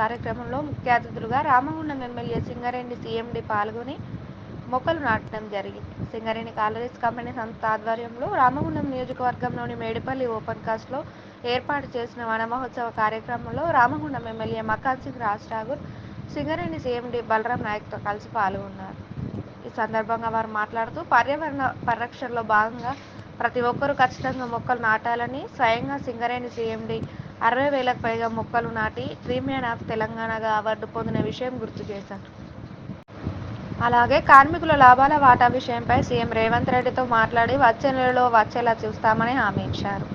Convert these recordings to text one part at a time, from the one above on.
కార్యక్రమంలో ముఖ్య అతిథులుగా రామగుండం ఎమ్మెల్యే సింగరేణి సీఎండి పాల్గొని మొక్కలు నాటడం జరిగింది. సింగరేణి కాలరీస్ కంపెనీ సంస్థ ఆధ్వర్యంలో రామగుండం నియోజకవర్గంలోని మేడిపల్లి ఓపెన్ కాస్ట్లో ఏర్పాటు చేసిన వన మహోత్సవ కార్యక్రమంలో రామగుండం ఎమ్మెల్యే మకాన్ సింగ్ రాజ్ ఠాగూర్ సింగరేణి సీఎండి బలరాం నాయక్తో కలిసి పాల్గొన్నారు. ఈ సందర్భంగా వారు మాట్లాడుతూ పర్యావరణ పరిరక్షణలో భాగంగా ప్రతి ఒక్కరూ ఖచ్చితంగా మొక్కలు నాటాలని స్వయంగా సింగరేణి సీఎండి అరవై వేలకు పైగా మొక్కలు నాటి ప్రీమియర్ ఆఫ్ తెలంగాణగా అవార్డు పొందిన విషయం గుర్తు చేశారు అలాగే కార్మికుల లాభాల వాటా విషయంపై సీఎం రేవంత్ రెడ్డితో మాట్లాడి వచ్చే నెలలో వచ్చేలా చూస్తామని హామీ ఇచ్చారు.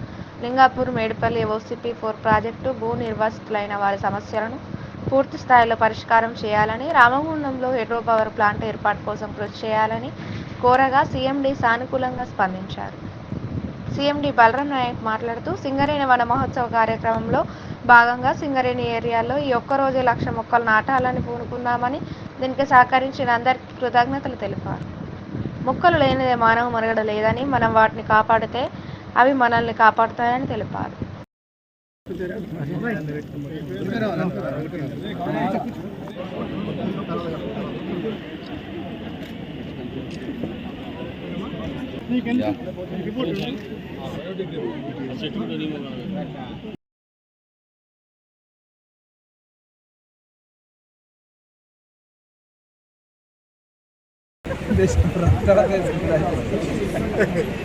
Lingapur Medipalli OCP four project భూ నిర్వాసితులైన వారి సమస్యలను పూర్తి స్థాయిలో పరిష్కారం చేయాలని రామగుండంలో హైడ్రో పవర్ ప్లాంట్ ఏర్పాటు కోసం కృషి చేయాలని కోరగా సీఎండీ సానుకూలంగా స్పందించారు. సీఎండి బలరాం నాయక్ మాట్లాడుతూ సింగరేణి వన మహోత్సవ కార్యక్రమంలో భాగంగా సింగరేణి ఏరియాలో ఈ ఒక్క రోజే లక్ష మొక్కలు నాటాలని పూనుకున్నామని దీనికి సహకరించిన అందరికీ కృతజ్ఞతలు తెలిపారు. మొక్కలు లేనిదే మానవ మనుగడ లేదని మనం వాటిని కాపాడితే అవి మనల్ని కాపాడుతాయని తెలిపారు.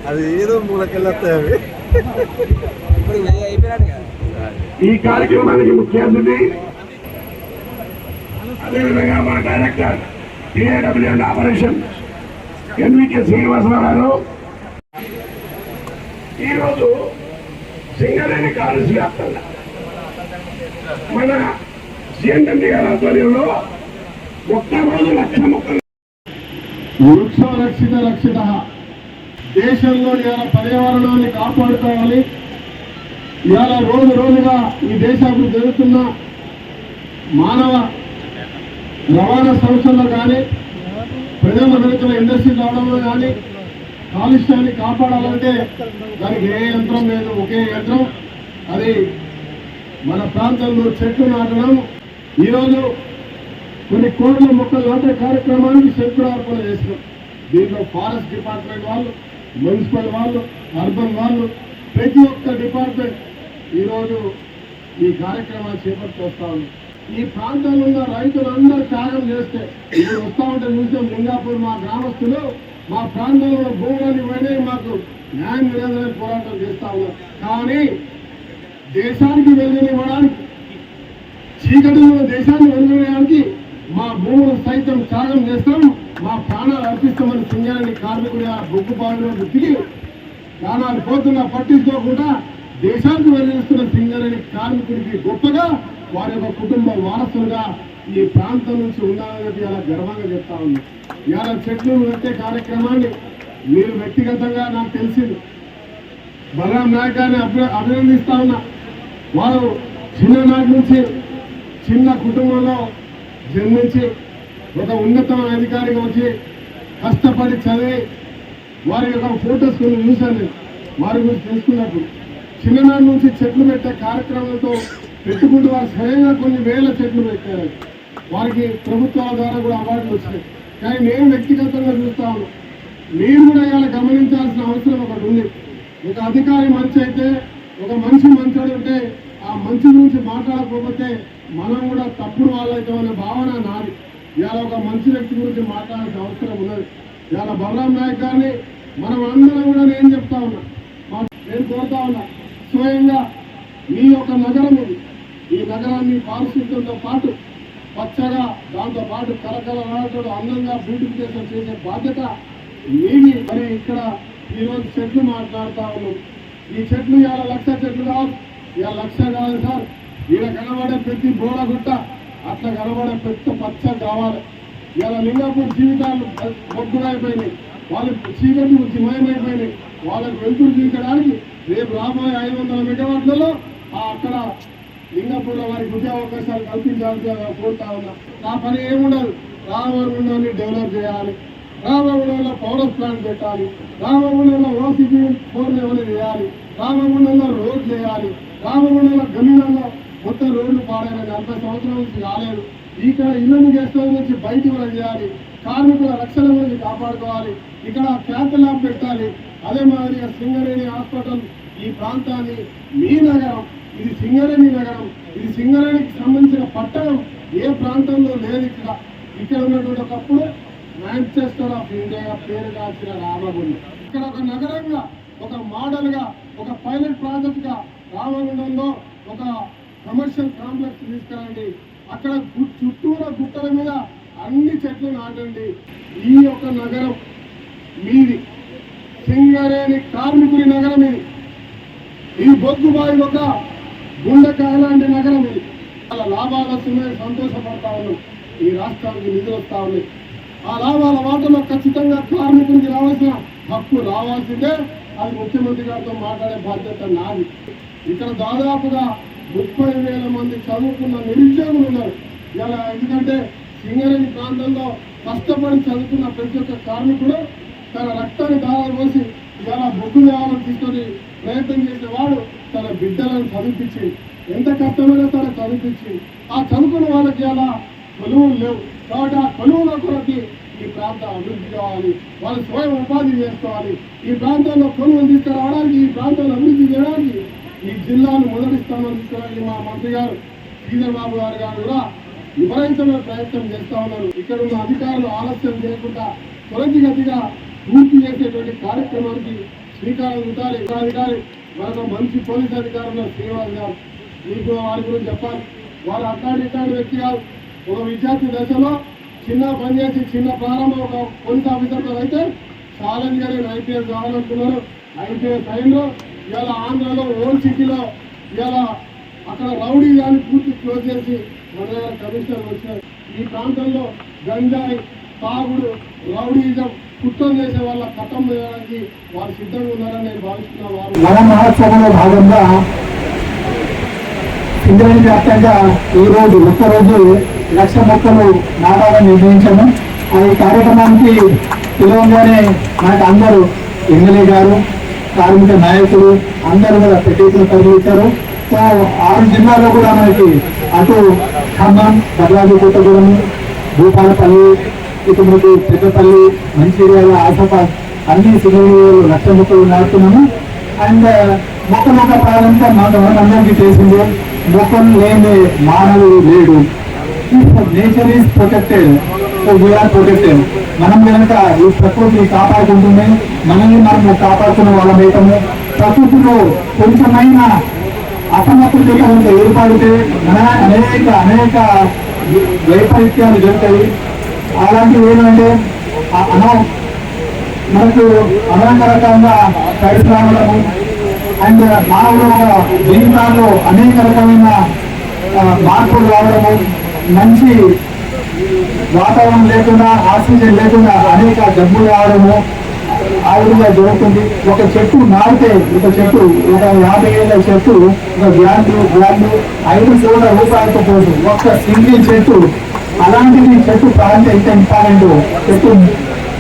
అది ఏదో మూలకెళ్ళొస్తాయి అవి. ఇప్పుడు ఈ కార్యక్రమానికి ముఖ్య అతిథి అదేవిధంగా మా director TAW and operation NVK Srinivasa Rao garu. ఈరోజు సింగరేణి కాలేజీ వ్యాప్తంగా మన సిఎండి గారి ఆధ్వర్యంలో ఒక్క రోజు లక్ష మొక్కలు. వృక్ష రక్షిత రక్షిత దేశంలో ఇవాళ పర్యావరణాన్ని కాపాడుకోవాలి. ఇవాళ రోజు రోజుగా ఈ దేశాభివృద్ధి జరుగుతున్న మానవ రవాణా సంస్థల్లో కానీ ప్రజల వెనుకల ఇండస్ట్రీ రావడంలో కానీ కాలుష్యాన్ని కాపాడాలంటే దానికి ఏ యంత్రం లేదు ఒకే యంత్రం. అది మన ప్రాంతంలో చెట్లు నాటడం. ఈరోజు కొన్ని కోట్ల మొక్కలు నాటే కార్యక్రమానికి శంకురార్పణ చేసినాం. దీంట్లో ఫారెస్ట్ డిపార్ట్మెంట్ వాళ్ళు మున్సిపల్ వాళ్ళు అర్బన్ వాళ్ళు ప్రతి ఒక్క డిపార్ట్మెంట్ ఈరోజు ఈ కార్యక్రమాన్ని చేపట్టి వస్తా ఈ ప్రాంతంలో ఉన్న రైతులందరూ త్యాగం చేస్తే ఇప్పుడు వస్తా ఉంటే చూసాం లింగాపూర్ మా గ్రామస్తులు మా ప్రాంతంలో భూములను ఇవన్నీ మాకు న్యాయం లేదని పోరాటం చేస్తా ఉన్నారు. కానీ దేశానికి వెళ్ళనివ్వడానికి చీకటిలో దేశాన్ని వెలువడడానికి మా భూములు సైతం త్యాగం చేస్తాం. మా ప్రాణాలు అర్పిస్తామని సింగారెడ్డి కార్మికుడి ఆ బొగ్గు బావిలో తిరిగి ప్రాణాలు పోతున్నా పట్టించుకోకుండా దేశానికి వెళ్ళిస్తున్న సింగారెడ్డి కార్మికుడికి గొప్పగా వారి యొక్క కుటుంబ వారసులుగా ఈ ప్రాంతం నుంచి ఉండాలని అలా గర్వంగా చెప్తా ఉంది ఇవాళ చెట్లు పెట్టే కార్యక్రమాన్ని మీరు వ్యక్తిగతంగా నాకు తెలిసింది. బలరాం నాయక్ గారిని అభినందిస్తా ఉన్నా. వారు చిన్ననాటి నుంచి చిన్న కుటుంబంలో జన్మించి ఒక ఉన్నతమైన అధికారిగా వచ్చి కష్టపడి చదివి వారి యొక్క ఫోటోస్ కొన్ని చూశాను వారి గురించి తెలుసుకున్నప్పుడు. చిన్ననాటి నుంచి చెట్లు పెట్టే కార్యక్రమాలతో పెట్టుకుంటూ వారు స్వయంగా కొన్ని వేల చెట్లు పెట్టారు. వారికి ప్రభుత్వాల ద్వారా కూడా అవార్డులు వచ్చినాయి. కానీ నేను వ్యక్తిగతంగా చూస్తాను. మీరు కూడా ఇవాళ గమనించాల్సిన అవసరం ఒకటి ఉంది. ఒక అధికారి మంచి అయితే ఒక మనిషి మంచోడు ఉంటే ఆ మంచి గురించి మాట్లాడకపోతే మనం కూడా తప్పుడు వాళ్ళైతామనే భావన నాది. ఇవాళ ఒక మంచి వ్యక్తి గురించి మాట్లాడాల్సిన అవసరం ఉన్నది. ఇవాళ బలరాం నాయక్ గారిని మనం అందరం కూడా నేను చెప్తా ఉన్నా. నేను కోరుతా ఉన్నా స్వయంగా మీ యొక్క నగరం ఇది. ఈ నగరాన్ని పారిశుద్ధ్యంతో పాటు పచ్చగా దాంతో పాటు కరకలలాడుతూ అందంగా బ్యూటిఫికేషన్ చేసే బాధ్యత మీది మరి ఇక్కడ ఈరోజు చెట్లు మాట్లాడుతా ఉన్నాం. ఈ చెట్లు ఇవాళ లక్ష చెట్లు కావు ఇవాళ లక్ష కాదు సార్. ఈడ కనబడే ప్రతి బోడగుట్ట అట్లా కనబడే ప్రతి పచ్చ కావాలి ఇవాళ లింగాపూర్ జీవితాలు మొగ్గులైపోయినాయి వాళ్ళకి చీకటి నుంచి మయమైపోయినాయి వాళ్ళకి వెలుతురు చూపించడానికి రేపు రాబోయే ఐదు వందల మెగావాట్లలో ఆ అక్కడ లింగపూర్లో వారికి ఉద్యోగ అవకాశాలు కల్పించాల్సి కోరుతా ఉన్నా. నా పని ఏముండదు రామగుండాన్ని డెవలప్ చేయాలి. రామగుండంలో పవర్ ప్లాంట్ పెట్టాలి. రామగుండంలో ఓసీపీ ఫోర్ లెవెల్ చేయాలి రామగుండంలో రోడ్ చేయాలి. రామగుండంలో గల్లీలలో మొత్తం రోడ్లు పాడైన నలభై సంవత్సరాల నుంచి రాలేదు. ఇక్కడ ఇళ్ళని గెస్ట్ నుంచి బయటికి కూడా చేయాలి. కార్మికుల రక్షణ గురించి కాపాడుకోవాలి. ఇక్కడ క్యాంప్ ల్యాబ్ పెట్టాలి. అదే మాదిరిగా సింగరేణి హాస్పిటల్ ఈ ప్రాంతాన్ని మీ నగరం ఇది సింగరేణి నగరం. ఇది సింగరేణికి సంబంధించిన పట్టణం. ఏ ప్రాంతంలో లేదు ఇక్కడ. ఇక్కడ ఉన్నటువంటి ఒకప్పుడు మాంచెస్టర్ ఆఫ్ ఇండియా పేరు కాల్చిన రామగుండం. ఇక్కడ ఒక నగరంగా ఒక మోడల్గా ఒక పైలట్ ప్రాజెక్ట్గా రామగుండంలో ఒక కమర్షియల్ కాంప్లెక్స్ తీసుకురండి. అక్కడ చుట్టూరా గుట్టల మీద అన్ని చెట్లు నాటండి. ఈ యొక్క నగరం మీది. సింగరేణి కార్మికుడి నగరం ఇది. ఈ బొగ్గుబాయి ఒక గుండెకాయ లాంటి నగరం ఇది. చాలా లాభాలు వస్తున్నాయి సంతోషపడతా ఉన్నాం. ఈ రాష్ట్రానికి నిధులు వస్తా ఉన్నాయి. ఆ లాభాల వాటలో ఖచ్చితంగా కార్మికునికి రావాల్సిన హక్కు రావాల్సిందే. అది ముఖ్యమంత్రి గారితో మాట్లాడే బాధ్యత నాది. ఇక్కడ దాదాపుగా ముప్పై వేల మంది చదువుకున్న నిరుద్యోగులు ఉన్నారు. ఇలా ఎందుకంటే సింగరేణి ప్రాంతంలో కష్టపడి చదువుకున్న ప్రతి ఒక్క కార్మికుడు తన రక్తాన్ని దాదాపు పోసి ఇలా బొగ్గు తేవాలని తీసుకొని ప్రయత్నం చేసేవాడు తన బిడ్డలను చదివించి ఎంత కష్టమైనా తన చదివించి ఆ చదువుకున్న వాళ్ళకి అలా కొలువులు లేవు. కాబట్టి ఆ కొలువుల కొరకి ఈ ప్రాంతం అభివృద్ధి కావాలి. వాళ్ళు స్వయం ఉపాధి చేసుకోవాలి. ఈ ప్రాంతంలో కొలువులు తీసుకురావడానికి ఈ ప్రాంతాన్ని అభివృద్ధి చేయడానికి ఈ జిల్లాను మొదటి స్థానంలో తీసుకురావడానికి మా మంత్రి గారు. శ్రీధర్ బాబు గారు గారు కూడా విపరీతమైన ప్రయత్నం చేస్తా ఉన్నారు. ఇక్కడ ఉన్న అధికారులు ఆలస్యం చేయకుండా త్వరగతిగా పూర్తి చేసేటువంటి కార్యక్రమానికి శ్రీకారం చుట్టాలి అధికారి మరొక మంచి పోలీస్ అధికారులు శ్రీనివాస్ గారు. మీకు వారి గురించి చెప్పాలి. వారు అట్లాంటి ఇట్లాంటి వ్యక్తి కాదు. ఒక విద్యార్థి దశలో చిన్న పని చేసి చిన్న ప్రారంభం ఒక పోలీస్ ఆఫీసర్తో అయితే ఛాలెంజ్ గారు ఐపీఎస్ కావాలనుకున్నారు. ఐపీఎస్ టైంలో ఇవాళ ఆంధ్రలో ఓల్డ్ సిటీలో ఇవాళ అక్కడ రౌడీ కానీ పూర్తి క్లోజ్ చేసి మన కమిషనర్ వచ్చారు ఈ ప్రాంతంలో గంజాయి తాగుడు రౌడీజం కుట్రం చేసే వాళ్ళ కట్టం వేయడానికి వారు సిద్ధంగా ఉన్నారని నేను భావిస్తున్నా వారు వన మహోత్సవంలో భాగంగా సింగరేణి వ్యాప్తంగా ఈరోజు ఒక్కరోజు లక్ష మొక్కలు నాటాలని నిర్ణయించాము. ఆ ఈ కార్యక్రమానికి పిలవంగానే మనకు అందరూ ఎమ్మెల్యే గారు కార్మిక నాయకులు అందరూ కూడా పెట్టేసిన తరలించారు సో ఆరు జిల్లాల్లో కూడా మనకి అటు ఖమ్మం భద్రాద్రి కొత్తగూడెం భూపాలపల్లి ఇటు మనకి పెద్దపల్లి మంచిర్యాల ఆసపాస్ అన్ని సినిమాలు లక్ష మొక్కలు నాటుతున్నాము అండ్ మొక్క మొక్క ప్రారంభం మనం అందరికీ చేసింది. మొక్కలు లేని మానవుడు లేడు. Nature is protected so we are protected మనం కనుక ఈ ప్రకృతిని కాపాడుకుంటుంది మనల్ని మనం కాపాడుకున్న వాళ్ళ మేటము ప్రకృతిలో కొంచెమైన అసమతుల్యత కనుక ఏర్పడితే మన అనేక అనేక వైపరీత్యాలు జరుగుతాయి. అలాంటివి ఏంటంటే మనకు అనేక రకంగా అండ్ మానవుల జీవితాల్లో అనేక రకమైన మార్పులు రావడము మంచి వాతావరణం లేకుండా ఆక్సిజన్ లేకుండా అనేక జబ్బులు రావడము ఆ విధంగా జరుగుతుంది. ఒక చెట్టు నాటితే ఒక చెట్టు ఒక యాభై ఏళ్ళ చెట్టు ఒక వ్యాధి వ్యాధి ఐదు కోట్ల రూపాయలతో పోదు ఒక్క సింగిల్ చెట్టు అలాంటిది చెట్టు ప్రాంతం ఎంత ఇంపార్టెంట్. చెట్టు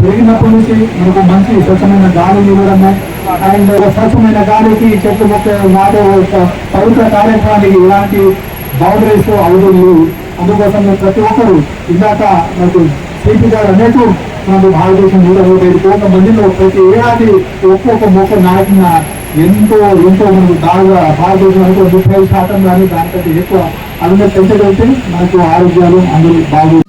పెరిగినప్పటి నుంచి మనకు మంచి స్వచ్ఛమైన గాలి ఇవ్వడము. అండ్ స్వచ్ఛమైన గాలికి చెట్టు మొక్క నాటే పవిత్ర కార్యక్రమానికి ఇలాంటి బౌండరీస్ అవసరం లేవు అందుకోసం ప్రతి ఒక్కరు ఇందాక మనకు సిపి గారు అనేక మనకు భారతదేశం నూట నూట ఐదు కోట్ల మందిలో ప్రతి ఏడాది ఒక్కొక్క మొక్క నాటిన ఎంతో ఎంతో మనం బాగా భారతదేశం అనుకో ముప్పై శాతం కానీ దానికంటే ఎక్కువ అందరూ పెంచగలిగితే మనకు ఆరోగ్యాలు అందరూ బాగు